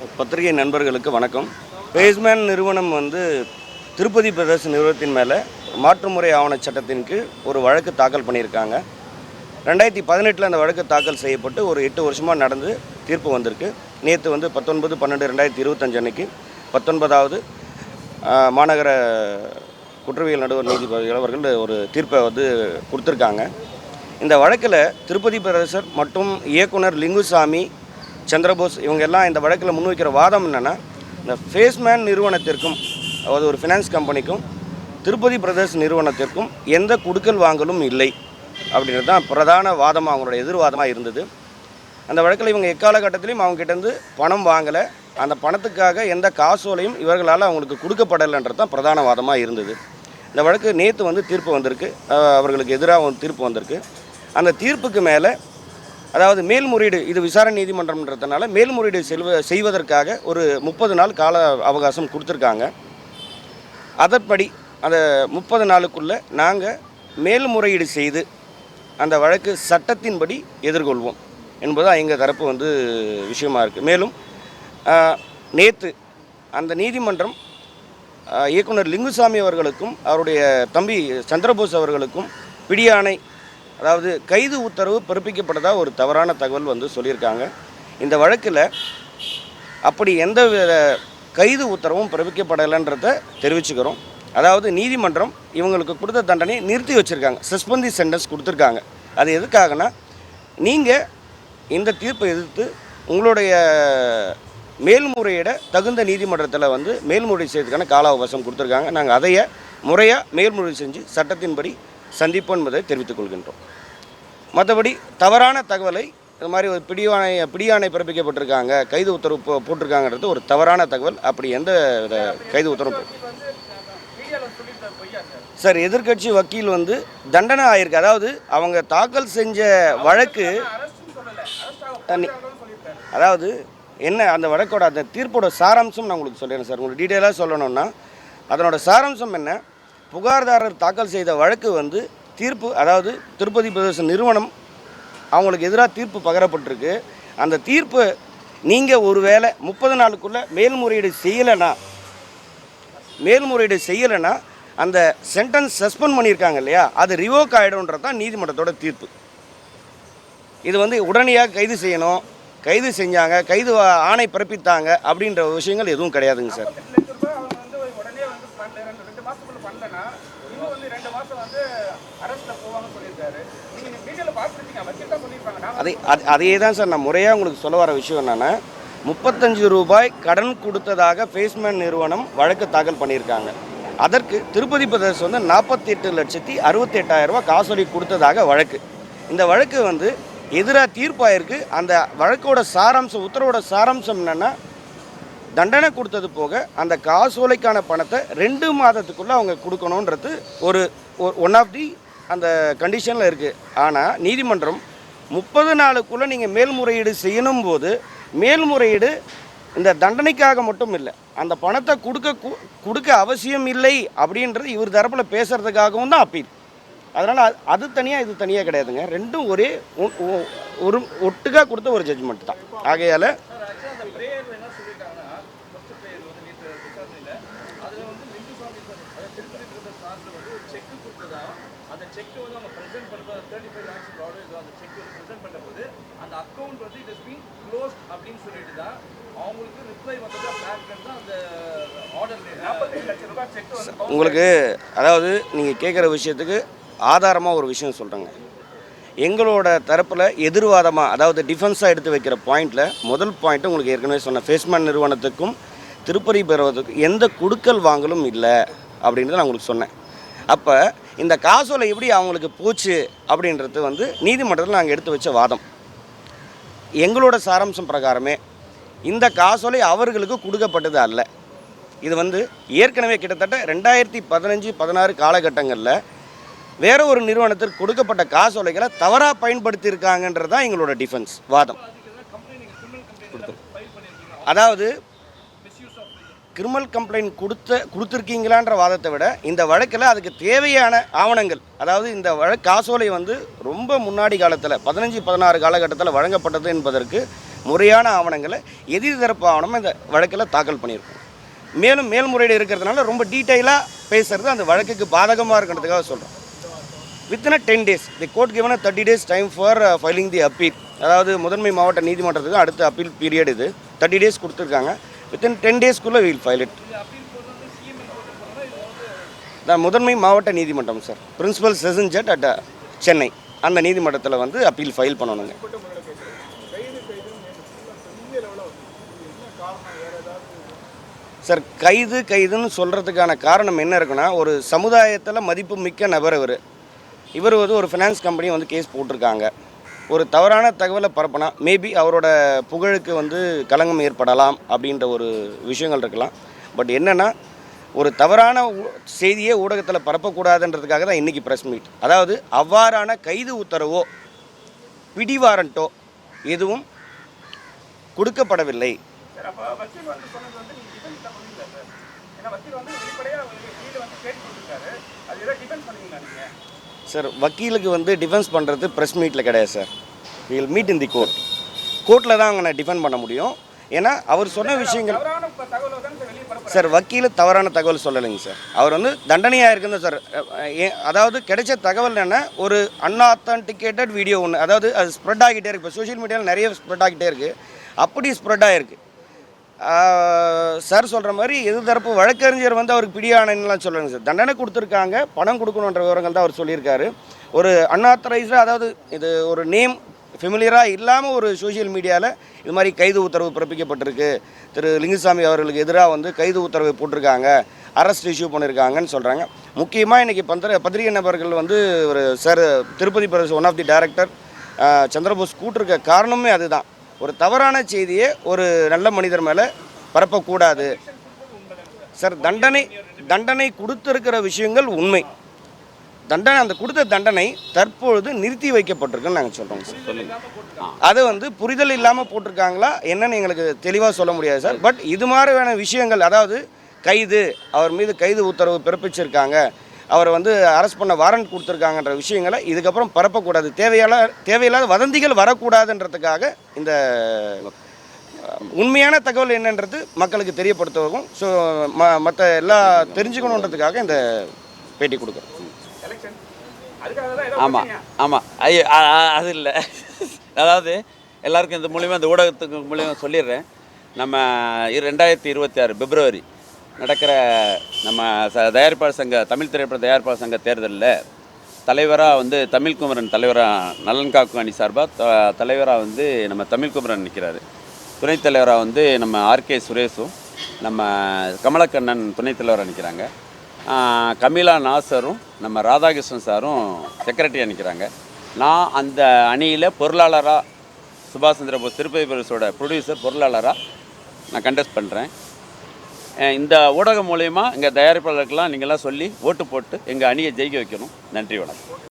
பத்திரிகை நண்பர்களுக்கு வணக்கம். பேஸ்மேன் நிறுவனம் வந்து திருப்பதி பிரதேச நிறுவனத்தின் மேலே மாற்றுமுறை ஆவண சட்டத்தின் கீழ் ஒரு வழக்கு தாக்கல் பண்ணியிருக்காங்க. ரெண்டாயிரத்தி பதினெட்டில் அந்த வழக்கு தாக்கல் செய்யப்பட்டு ஒரு எட்டு வருஷமாக நடந்து தீர்ப்பு வந்திருக்கு. நேற்று வந்து பத்தொன்பது பன்னெண்டு ரெண்டாயிரத்தி இருபத்தஞ்சு அன்னைக்கு பத்தொன்பதாவது மாநகர குற்றவியல் நடுவர் நீதிபதி அவர்கள் ஒரு தீர்ப்பை வந்து கொடுத்துருக்காங்க. இந்த வழக்கில் திருப்பதி பிரதேசர் மற்றும் இயக்குனர் லிங்குசாமி சந்திரபோஸ் இவங்க எல்லாம் இந்த வழக்கில் முன்வைக்கிற வாதம் என்னென்னா இந்த ஃபேஸ்மேன் நிறுவனத்திற்கும் அதாவது ஒரு ஃபினான்ஸ் கம்பெனிக்கும் திருப்பதி பிரதர்ஸ் நிறுவனத்திற்கும் எந்த குடுக்கல் வாங்கலும் இல்லை அப்படின்றது தான் பிரதான வாதமாக அவங்களோட எதிர்வாதமாக இருந்தது. அந்த வழக்கில் இவங்க எக்காலகட்டத்திலையும் அவங்ககிட்டேருந்து பணம் வாங்கலை. அந்த பணத்துக்காக எந்த காசோலையும் இவர்களால் அவங்களுக்கு கொடுக்கப்படலைன்றது தான் பிரதான வாதமாக இருந்தது. இந்த வழக்கு நேற்று வந்து தீர்ப்பு வந்திருக்கு. அவர்களுக்கு எதிராக தீர்ப்பு வந்திருக்கு. அந்த தீர்ப்புக்கு மேலே அதாவது மேல்முறையீடு இது விசாரணை நீதிமன்றம்ன்றதுனால மேல்முறையீடு செல்வ செய்வதற்காக ஒரு முப்பது நாள் கால அவகாசம் கொடுத்துருக்காங்க. அதன்படி அந்த முப்பது நாளுக்குள்ளே நாங்கள் மேல்முறையீடு செய்து அந்த வழக்கு சட்டத்தின்படி எதிர்கொள்வோம் என்பது எங்கள் தரப்பு வந்து விஷயமா இருக்குது மேலும் நேற்று அந்த நீதிமன்றம் இயக்குனர் லிங்குசாமி அவர்களுக்கும் அவருடைய தம்பி சந்திரபோஸ் அவர்களுக்கும் பிடியாணை அதாவது கைது உத்தரவு பிறப்பிக்கப்பட்டதாக ஒரு தவறான தகவல் வந்து சொல்லியிருக்காங்க. இந்த வழக்கில் அப்படி எந்த வித கைது உத்தரவும் பிறப்பிக்கப்படலைன்றத தெரிவிச்சுக்கிறோம். அதாவது நீதிமன்றம் இவங்களுக்கு கொடுத்த தண்டனையை நிறுத்தி வச்சுருக்காங்க. சஸ்பெந்தி சென்டென்ஸ் கொடுத்துருக்காங்க. அது எதுக்காகனா நீங்கள் இந்த தீர்ப்பை எதிர்த்து உங்களுடைய மேல்முறையிட தகுந்த நீதிமன்றத்தில் வந்து மேல்முறை செய்யறதுக்கான கால அவகாசம் கொடுத்துருக்காங்க. நாங்கள் அதையே முறையாக மேல்முறை செஞ்சு சட்டத்தின்படி சந்திப்போம் என்பதை தெரிவித்துக் கொள்கின்றோம். மற்றபடி தவறான தகவலை இது மாதிரி ஒரு பிடியாணை பிடியாணை பிறப்பிக்கப்பட்டிருக்காங்க கைது உத்தரவு போ- போட்டிருக்காங்கன்றது ஒரு தவறான தகவல். அப்படி எந்த வித கைது உத்தரவு சார் எதிர்க்கட்சி வக்கீல் வந்து தண்டனை ஆயிருக்கு. அதாவது அவங்க தாக்கல் செஞ்ச வழக்கு அதாவது என்ன அந்த வழக்கோட அந்த தீர்ப்போட சாராம்சம் நான் உங்களுக்கு சொல்லிடுறேன் சார். உங்களுக்கு டீட்டெயிலாக சொல்லணும்னா அதனோட சாராம்சம் என்ன? புகார்தாரர் தாக்கல் செய்த வழக்கு வந்து தீர்ப்பு அதாவது திருப்பதி பிரதேச நிறுவனம் அவங்களுக்கு எதிராக தீர்ப்பு பகரப்பட்டிருக்கு. அந்த தீர்ப்பு நீங்கள் ஒருவேளை முப்பது நாளுக்குள்ளே மேல்முறையீடு செய்யலைன்னா மேல்முறையீடு செய்யலைன்னா அந்த சென்டென்ஸ் சஸ்பெண்ட் பண்ணியிருக்காங்க இல்லையா அது ரிவோக் ஆகிடும்ன்றது தான் நீதிமன்றத்தோட தீர்ப்பு. இது வந்து உடனடியாக கைது செய்யணும் கைது செஞ்சாங்க கைது ஆணை பிறப்பித்தாங்க அப்படின்ற விஷயங்கள் எதுவும் கிடையாதுங்க சார் எட்டு லட்ச ரூபாய் அவங்க வந்து உடனே வந்து பண்ணல ரெண்டு ரெண்டு மாசத்துக்குள்ள பண்ணலன்னா இன்னும் வந்து ரெண்டு மாசம் வந்து அரஸ்ட்ல போவாங்கன்னு சொல்லியிருக்காரு நீங்க மீடியால பார்த்துருக்கீங்க வக்கீல் தான் சொல்லியிருப்பாங்க நான் அதே அது அதையே தான் சார் நான் முறையாக உங்களுக்கு சொல்ல வர விஷயம் என்னென்னா முப்பத்தஞ்சு ரூபாய் கடன் கொடுத்ததாக ஃபேஸ்மேன் நிறுவனம் வழக்கு தாக்கல் பண்ணியிருக்காங்க. அதற்கு திருப்பதி பிரதேசம் வந்து நாற்பத்தி எட்டு லட்சத்தி அறுபத்தி எட்டாயிரம் ரூபாய் காசோலி கொடுத்ததாக வழக்கு. இந்த வழக்கு வந்து எதிராக தீர்ப்பாயிருக்கு. அந்த வழக்கோட சாராம்சம் உத்தரவோட சாராம்சம் என்னென்னா தண்டனை கொடுத்தது போக அந்த காசோலைக்கான பணத்தை ரெண்டு மாதத்துக்குள்ளே அவங்க கொடுக்கணுன்றது ஒரு ஒன் ஆஃப் தி அந்த கண்டிஷனில் இருக்குது ஆனால் நீதிமன்றம் முப்பது நாளுக்குள்ளே நீங்கள் மேல்முறையீடு செய்யணும் போது மேல்முறையீடு இந்த தண்டனைக்காக மட்டும் இல்லை அந்த பணத்தை கொடுக்க கொடுக்க அவசியம் இல்லை அப்படின்றது இவர் தரப்பில் பேசுகிறதுக்காகவும் தான் அப்பீல். அதனால் அது தனியாக இது தனியாக கிடையாதுங்க. ரெண்டும் ஒரே ஒரு ஒட்டுக்காக கொடுத்த ஒரு ஜட்ஜ்மெண்ட் தான். ஆகையால் அந்த பிரேயர் என்ன சொல்லியிருக்காங்கன்னா ஃபர்ஸ்ட் பிரேயர் வந்து நேற்று விசாரணையில் அதில் வந்து லிங்குசாமி சார் அதாவது திருப்பதி பிரதர் சார்ஜில் வந்து ஒரு செக் கொடுத்ததா அந்த செக் வந்து அவங்க ப்ரெசென்ட் பண்ணுறது தேர்ட்டி ஃபைவ் லேக்ஸ் டாலர் அந்த செக் வந்து ப்ரெசென்ட் பண்ணும்போது அந்த அக்கௌண்ட் வந்து இட் இஸ் பீன் க்ளோஸ் அப்படின்னு சொல்லிட்டு தான் அவங்களுக்கு ரிப்ளை வந்ததா. பேங்க் தான் அந்த ஆர்டர் உங்களுக்கு அதாவது நீங்கள் கேட்குற விஷயத்துக்கு ஆதாரமாக ஒரு விஷயம் சொல்கிறேங்க எங்களோட தரப்பில் எதிர்வாதமாக அதாவது டிஃபென்ஸாக எடுத்து வைக்கிற பாயிண்டில் முதல் பாயிண்ட் உங்களுக்கு ஏற்கனவே சொன்ன ஃபேஸ்மேன் நிறுவனத்துக்கும் திருப்பதி பெறுவதற்கும் எந்த குடுக்கல் வாங்கலும் இல்லை அப்படின்றத நான் உங்களுக்கு சொன்னேன். அப்போ இந்த காசோலை எப்படி அவங்களுக்கு போச்சு அப்படின்றது வந்து நீதிமன்றத்தில் நாங்கள் எடுத்து வச்ச வாதம். எங்களோட சாராம்சம் பிரகாரமே இந்த காசோலை அவர்களுக்கு கொடுக்கப்பட்டது அல்ல. இது வந்து ஏற்கனவே கிட்டத்தட்ட ரெண்டாயிரத்தி பதினஞ்சு பதினாறு காலகட்டங்களில் வேற ஒரு நிறுவனத்திற்கு கொடுக்கப்பட்ட காசோலைகளை தவறாக பயன்படுத்தியிருக்காங்கன்றது தான் எங்களோட டிஃபென்ஸ் வாதம். அதாவது கிரிமினல் கம்ப்ளைண்ட் கொடுத்த கொடுத்துருக்கீங்களான்ற வாதத்தை விட இந்த வழக்கில் அதுக்கு தேவையான ஆவணங்கள் அதாவது இந்த வழக்கு காசோலை வந்து ரொம்ப முன்னாடி காலத்தில் பதினஞ்சு பதினாறு காலகட்டத்தில் வழங்கப்பட்டது என்பதற்கு முறையான ஆவணங்களை எதிர் தரப்பு இந்த வழக்கில் தாக்கல் பண்ணியிருக்கோம். மேலும் மேல்முறையீடு இருக்கிறதுனால ரொம்ப டீட்டெயிலாக பேசுறது அந்த வழக்குக்கு பாதகமாக இருக்கிறதுக்காக சொல்கிறோம் within a ten days the court given a thirty days time for filing the appeal அதாவது முதன்மை மாவட்ட நீதிமன்றத்துக்கு அடுத்த அப்பீல் பீரியட் இது. தேர்ட்டி டேஸ் கொடுத்துருக்காங்க. வித்தின் டென் டேஸ்க்குள்ளே வீல் ஃபைல் இட் நான் முதன்மை மாவட்ட நீதிமன்றம் sir principal session judge at Chennai அந்த நீதிமன்றத்தில் வந்து அப்பீல் ஃபைல் பண்ணணுங்க. சார் கைது கைதுன்னு சொல்கிறதுக்கான காரணம் என்ன இருக்குன்னா ஒரு சமுதாயத்தில் மதிப்பு மிக்க நபர் இவர். இவர் வந்து ஒரு ஃபினான்ஸ் கம்பெனி வந்து கேஸ் போட்டிருக்காங்க. ஒரு தவறான தகவலை பரப்பினா மேபி அவரோட புகழுக்கு வந்து களங்கம் ஏற்படலாம் அப்படின்ற ஒரு விஷயங்கள் இருக்கலாம். பட் என்னென்னா ஒரு தவறான ஊ- செய்தியை ஊடகத்தில் பரப்பக்கூடாதுன்றதுக்காக தான் இன்றைக்கி ப்ரெஸ் மீட் அதாவது அவ்வாறான கைது உத்தரவோ பிடிவாரண்ட்டோ எதுவும் கொடுக்கப்படவில்லை சார் அப்போ வக்கீல் வந்து சொன்னது வந்து நீங்கள் டிஃபென்ஸ் தான் பண்ணீங்களா சார் ஏன்னா வக்கீல் வந்து வெளிப்படையாக வெளியில் வந்து கேட்டு கொடுத்துருக்காரு அது ஏதோ டிஃபென்ஸ் பண்ணீங்களா நீங்கள் சார் வக்கீலுக்கு வந்து டிஃபென்ஸ் பண்ணுறது ப்ரெஸ் மீட்டில் கிடையாது sir. Will meet in the court கோர்ட்டில் தான் அவங்க டிஃபெண்ட் பண்ண முடியும். ஏன்னா அவர் சொன்ன விஷயங்கள் சார் வக்கீல் தவறான தகவல் சொல்லலைங்க சார். அவர் வந்து தண்டனையாக இருக்குது சார் அதாவது கிடைச்ச தகவல் என்ன ஒரு அன்ஆத்தன்டிகேட்டட் வீடியோ ஒன்று அதாவது அது ஸ்ப்ரெட் ஆகிட்டே இருக்குது இப்போ சோஷியல் மீடியாவில் நிறைய ஸ்ப்ரெட் ஆகிட்டே இருக்குது அப்படி ஸ்ப்ரெட் ஆகிருக்கு சார் சொல்கிற மாதிரி எது தரப்பு வழக்கறிஞர் வந்து அவருக்கு பிடியானலாம் சொல்லுங்க சார். தண்டனை கொடுத்துருக்காங்க. பணம் கொடுக்கணுன்ற விவரங்கள் தான் அவர் சொல்லியிருக்காரு. ஒரு அன்ஆத்தரைஸ்டாக அதாவது இது ஒரு நேம் ஃபெமிலியராக இல்லாமல் ஒரு சோஷியல் மீடியாவில் இது மாதிரி கைது உத்தரவு பிறப்பிக்கப்பட்டிருக்கு. திரு லிங்குசாமி அவர்களுக்கு எதிராக வந்து கைது உத்தரவு போட்டிருக்காங்க. அரெஸ்ட் இஷ்யூ பண்ணியிருக்காங்கன்னு சொல்கிறாங்க முக்கியமாக இன்றைக்கி பந்திர பத்திரிகை நபர்கள் வந்து ஒரு sir Tirupati Pradesh one of the director Chandrabose கூட்டிருக்க காரணமே அதுதான். ஒரு தவறான செய்தியை ஒரு நல்ல மனிதர் மேலே பரப்பக்கூடாது. சார் தண்டனை தண்டனை கொடுத்திருக்கிற விஷயங்கள் உண்மை. தண்டனை அந்த கொடுத்த தண்டனை தற்பொழுது நிறுத்தி வைக்கப்பட்டிருக்குன்னு நாங்கள் சொல்கிறோங்க சார். சொல்லுங்க. ஆ அது வந்து புரிதல் இல்லாமல் போட்டிருக்காங்களா என்னன்னு எங்களுக்கு தெளிவாக சொல்ல முடியாது சார். பட் இது மாதிரியான விஷயங்கள் அதாவது கைது அவர் மீது கைது உத்தரவு பிறப்பிச்சிருக்காங்க. அவரை வந்து அரெஸ்ட் பண்ண வாரண்ட் கொடுத்துருக்காங்கன்ற விஷயங்களை இதுக்கப்புறம் பரப்பக்கூடாது. தேவையான தேவையில்லாத வதந்திகள் வரக்கூடாதுன்றதுக்காக இந்த உண்மையான தகவல் என்னன்றது மக்களுக்கு தெரியப்படுத்தவும் ஸோ ம மற்ற எல்லா தெரிஞ்சுக்கணுன்றதுக்காக இந்த பேட்டி கொடுக்குறோம். ஆமாம். ஆமாம் ஐயோ அது இல்லை. அதாவது எல்லாருக்கும் இந்த மூலிமா இந்த ஊடகத்துக்கு மூலிமா சொல்லிடுறேன். நம்ம ரெண்டாயிரத்தி இருபத்தி ஆறு பிப்ரவரி நடக்கிற நம்ம ச தயாரிப்பாளர் சங்க தமிழ் திரைப்பட தயாரிப்பாளர் சங்க தேர்தலில் தலைவராக வந்து தமிழ்குமரன் தலைவராக நலன் காக்கும் அணி சார்பாக த தலைவராக வந்து நம்ம தமிழ்குமரன் நிற்கிறாரு துணைத் தலைவராக வந்து நம்ம ஆர்கே சுரேஷும் நம்ம கமலக்கண்ணன் துணைத் தலைவராக நிற்கிறாங்க கமிலா நாசரும் நம்ம ராதாகிருஷ்ணன் சாரும் செக்ரட்டரியாக நிற்கிறாங்க நான் அந்த அணியில் பொருளாளராக சுபாஷ் சந்திர போஸ் திருப்பதி பிரதேசோட ப்ரொடியூசர் பொருளாளராக நான் கண்டெஸ்ட் பண்ணுறேன் இந்த ஊடகம் மூலயமா எங்கள் தயாரிப்பாளருக்கெல்லாம் நீங்கள்லாம் சொல்லி ஓட்டு போட்டு எங்கள் அணியை ஜெயிக்க வைக்கணும். நன்றி வணக்கம்.